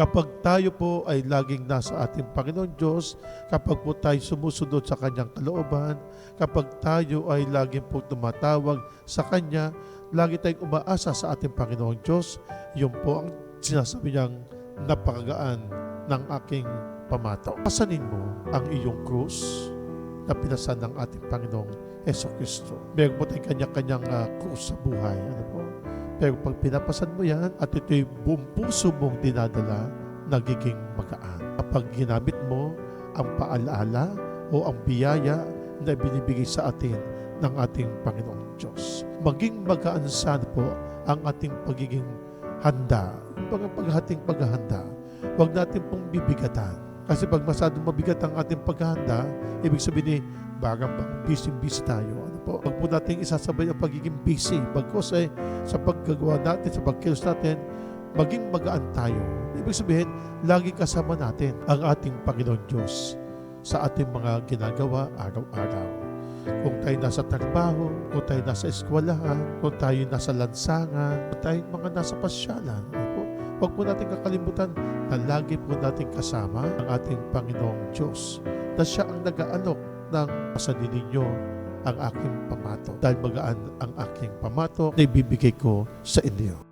Kapag tayo po ay laging nasa ating Panginoon Diyos, kapag po tayo sumusunod sa Kanyang kalooban, kapag tayo ay laging po tumatawag sa Kanya, lagi tayong umaasa sa ating Panginoon Diyos, yun po ang sinasabi niyang napakagaan ng aking pamato. Pasanin mo ang iyong krus na pinasan ng ating Panginoong Yeso Kristo. Meron po tayong kanya-kanyang ah, krus sa buhay. Ano po? Pero pag pinapasan mo yan at ito'y buong puso mong dinadala, nagiging magaan. Kapag ginamit mo ang paalaala o ang biyaya na binibigay sa atin ng ating Panginoong Diyos. Maging magaan sana po ang ating pagiging handa, mga paghating paghahanda. Huwag natin pong bibigatan. Kasi pag masyadong mabigat ang ating paghahanda, ibig sabihin eh, bagang busy-busy tayo. Ano po? Huwag po natin isasabay ang pagiging busy. Bagkos eh, sa paggagawa natin, sa pagkilos natin, maging magaan tayo. Ibig sabihin, lagi kasama natin ang ating Panginoon Diyos sa ating mga ginagawa araw-araw. Kung tayo nasa trabaho, kung tayo nasa eskwelahan, kung tayo nasa lansangan, kung tayo mga nasa pasyalan, huwag po natin kakalimutan na lagi po natin kasama ang ating Panginoong Diyos na siya ang nag-aalok ng pasanin ninyo ang aking pamato dahil magaan ang aking pamato na ibibigay ko sa inyo.